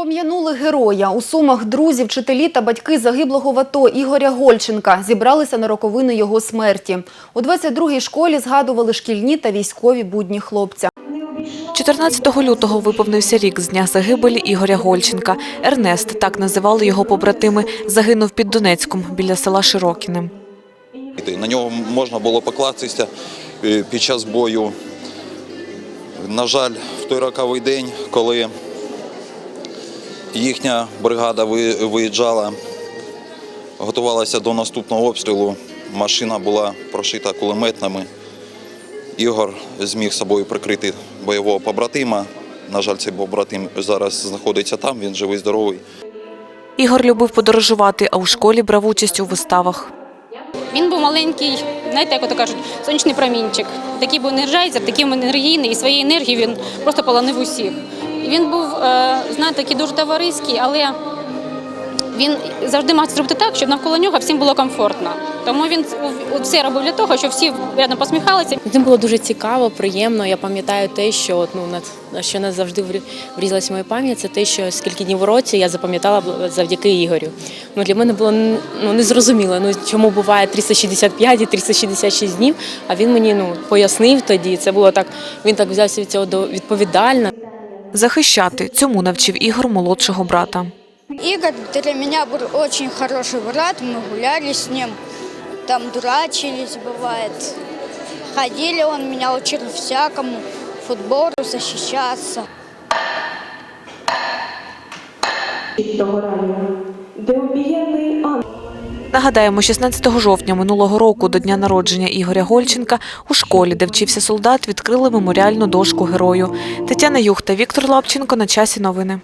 Пом'янули героя. У Сумах друзі, вчителі та батьки загиблого в АТО Ігоря Гольченка зібралися на роковини його смерті. У 22-й школі згадували шкільні та військові будні хлопця. 14 лютого виповнився рік з дня загибелі Ігоря Гольченка. Ернест, так називали його побратими, загинув під Донецьком біля села Широкіне. На нього можна було покластися е, під час бою. На жаль, в той роковий день, коли їхня бригада виїжджала, готувалася до наступного обстрілу, машина була прошита кулеметними. Ігор зміг собою прикрити бойового побратима. На жаль, цей побратим зараз знаходиться там, він живий, здоровий. Ігор любив подорожувати, а у школі брав участь у виставах. Він був маленький, знаєте, як ото кажуть, сонячний промінчик. Такий був енерджайзер, такий енергійний, і своєї енергії він просто полонив усіх. Він був, е, знаєте, такий дуже товариський, але він завжди мав зробити так, щоб навколо нього всім було комфортно. Тому він все робив для того, щоб всі рядом посміхалися. З ним було дуже цікаво, приємно. Я пам'ятаю те, що от, ну, що нас завжди врі- врізалась в мою пам'ять, це те, що скільки днів у році я запам'ятала б- завдяки Ігорю. Ну, для мене було ну, незрозуміло, ну, чому буває 365 і 366 днів, а він мені ну, пояснив тоді. Це було так, він так взявся від цього до- відповідально. Захищати цьому навчив Ігор молодшого брата. Игорь для меня был очень хороший брат, мы гуляли с ним, там дурачились, бывает. Ходили, он меня учил всякому, футболу защищаться. де обієнний ангел. Нагадаємо, 16 жовтня минулого року до дня народження Ігоря Гольченка у школі, де вчився солдат, відкрили меморіальну дошку герою. Тетяна Юх та Віктор Лапченко на часі новини.